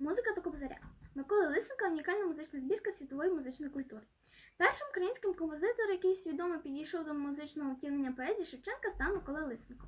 Музика до Кобзаря. Микола Лисенка унікальна музична збірка світової музичної культури. Першим українським композитором, який свідомо підійшов до музичного втілення поезії Шевченка, став Микола Лисенко.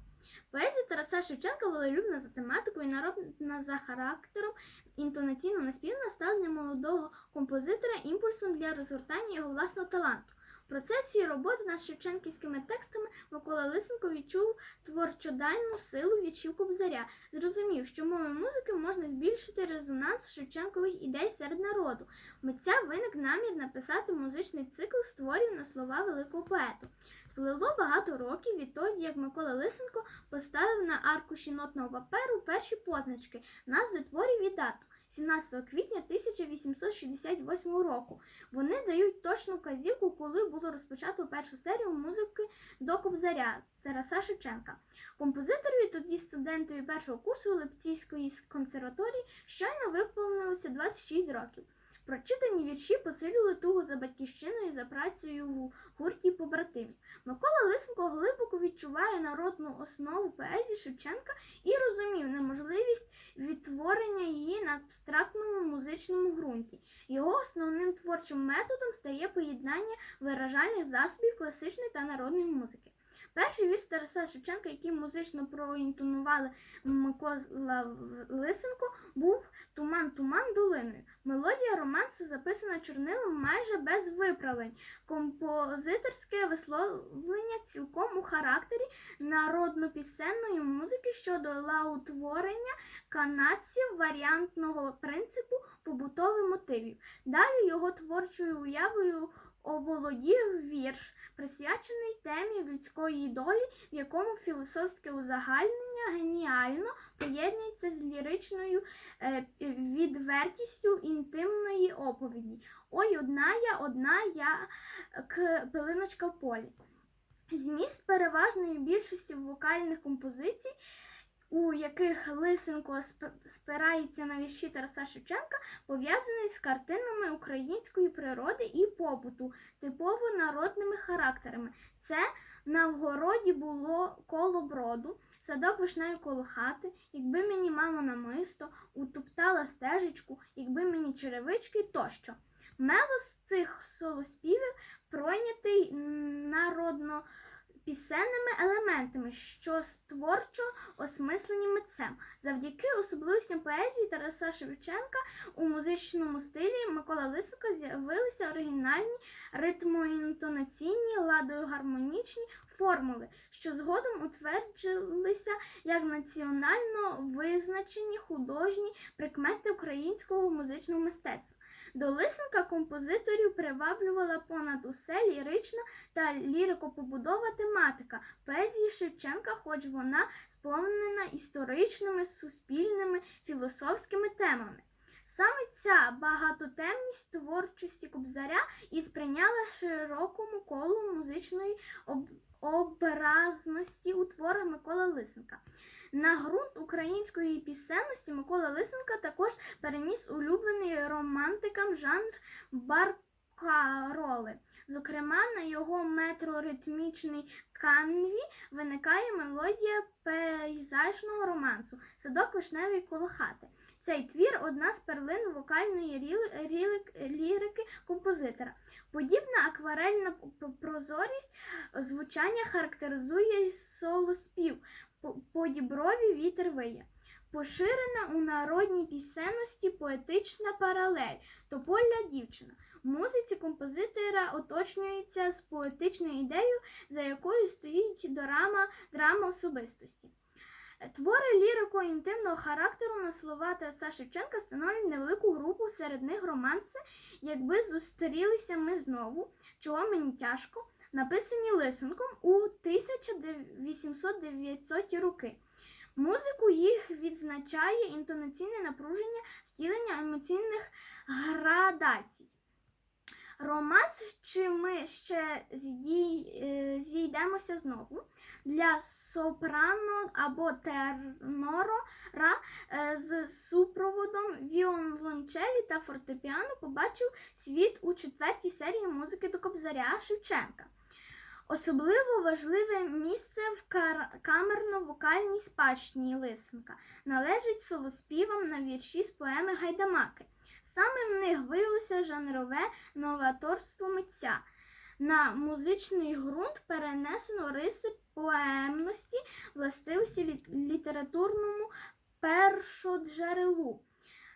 Поезія Тараса Шевченка волелюбна за тематикою, народна за характером, інтонаційно наспівна для молодого композитора імпульсом для розгортання його власного таланту. Процесі роботи над шевченківськими текстами Микола Лисенко відчув творчодайну силу віршів Кобзаря, зрозумів, що мовою музики можна збільшити резонанс Шевченкових ідей серед народу. Митця виник намір написати музичний цикл створів на слова великого поету. Сплило багато років відтоді, як Микола Лисенко поставив на аркуші нотного паперу перші позначки, назви творів і дату. 17 квітня 1868 року. Вони дають точну казівку, коли було розпочато першу серію музики до Кобзаря Тараса Шевченка. Композиторові, тоді студентові першого курсу Лепційської консерваторії, щойно виповнилося 26 років. Прочитані вірші посилювали тугу за батьківщиною і за працею в гурті побратимів. Микола Лисенко глибоко відчуває народну основу поезії Шевченка і розумів неможливість відтворення її на абстрактному музичному ґрунті. Його основним творчим методом стає поєднання виражальних засобів класичної та народної музики. Перший вірш Тараса Шевченка, який музично проінтонували Микола Лисенко, був Туман, туман долиною. Мелодія романсу записана чорнилом майже без виправлень. Композиторське висловлення цілком у характері народно-пісенної музики щодо лаутворення канадців варіантного принципу побутових мотивів. Далі його творчою уявою оволодів вірш, присвячений темі людської долі, в якому філософське узагальнення геніально поєднується з ліричною е, відвертістю інтимної оповіді. Ой, одна я, одна я к пилиночка в полі. Зміст переважної більшості вокальних композицій, у яких Лисенко сп- спирається на вірші Тараса Шевченка, пов'язаний з картинами української природи і побуту, типово народними характерами. Це на вгороді було коло броду, садок вишневий коло хати, якби мені мама намисто, утоптала стежечку, якби мені черевички тощо. Мелос цих солоспівів пройнятий народно пісенними елементами, що створчо осмислені митцем. Завдяки особливостям поезії Тараса Шевченка у музичному стилі Микола Лисенко з'явилися оригінальні ритмоінтонаційні, ладою гармонічні формули, що згодом утверджилися як національно визначені художні прикмети українського музичного мистецтва. До Лисенка композиторів приваблювала понад усе лірична та лірико-побудова тематика поезії Шевченка, хоч вона сповнена історичними, суспільними, філософськими темами. Саме ця багатотемність творчості Кобзаря і сприйняла широкому колу музичної об... образності у творах Миколи Лисенка. На ґрунт української пісенності Микола Лисенка також переніс улюблений романтикам жанр баркароли. Зокрема, на його метроритмічній канві виникає мелодія пейзажного романсу Садок вишневий коло хати. Цей твір одна з перлин вокальної ріли- рілик- лірики композитора. Подібна акварельна прозорість звучання характеризує солоспів по діброві вітер виє. Поширена у народній пісенності поетична паралель Тополя дівчина. Музиці композитора оточнюється з поетичною ідеєю, за якою стоїть драма, драма особистості. Твори лірико-інтимного характеру на слова Тараса Шевченка становлять невелику групу, серед них романси, якби зустрілися ми знову, чого мені тяжко, написані Лисенком у 1809 роки. Музику їх відзначає інтонаційне напруження, втілення емоційних градацій. Романс, чи ми ще е, зійдемося знову для сопрано або тернора е, з супроводом віолончелі та фортепіано побачив світ у четвертій серії музики до Кобзаря Шевченка. Особливо важливе місце в камерно-вокальній спадщині Лисенка належить солоспівам на вірші з поеми Гайдамаки. Саме в них виявилося жанрове новаторство митця. На музичний ґрунт перенесено риси поемності, властивості літературному першоджерелу.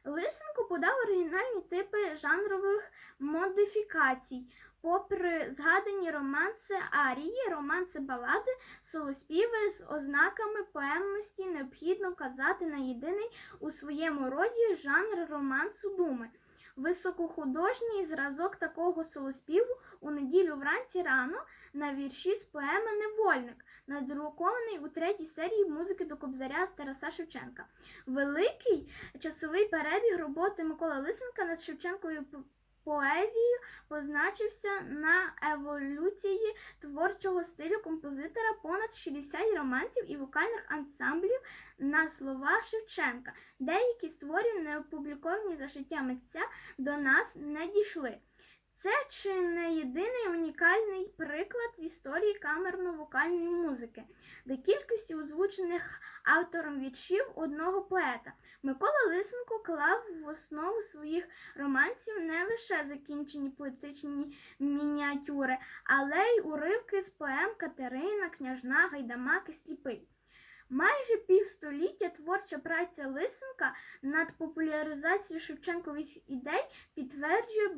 Лисенко подав оригінальні типи жанрових модифікацій. Попри згадані романси арії, романси балади, солоспіви з ознаками поемності необхідно вказати на єдиний у своєму роді жанр романсу думи. Високохудожній зразок такого солоспіву у неділю вранці рано на вірші з поеми Невольник, надрукований у третій серії музики до Кобзаря Тараса Шевченка. Великий часовий перебіг роботи Миколи Лисенка над Шевченковою п- поезією позначився на еволюції творчого стилю композитора понад 60 романців і вокальних ансамблів на слова Шевченка. Деякі створі, не опубліковані за життя митця, до нас не дійшли. Це чи не єдиний унікальний приклад в історії камерно-вокальної музики, де кількістю озвучених автором віршів одного поета. Микола Лисенко клав в основу своїх романсів не лише закінчені поетичні мініатюри, але й уривки з поем Катерина, Княжна, Гайдамак і Сліпий. Майже півстоліття творча праця Лисенка над популяризацією Шевченкових ідей підтверджує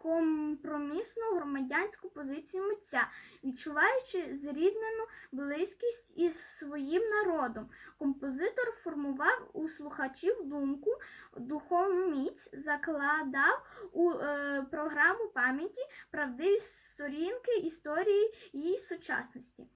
безкомпромісну громадянську позицію митця, відчуваючи зріднену близькість із своїм народом. Композитор формував у слухачів думку, духовну міць, закладав у е, програму пам'яті правдиві сторінки історії її сучасності.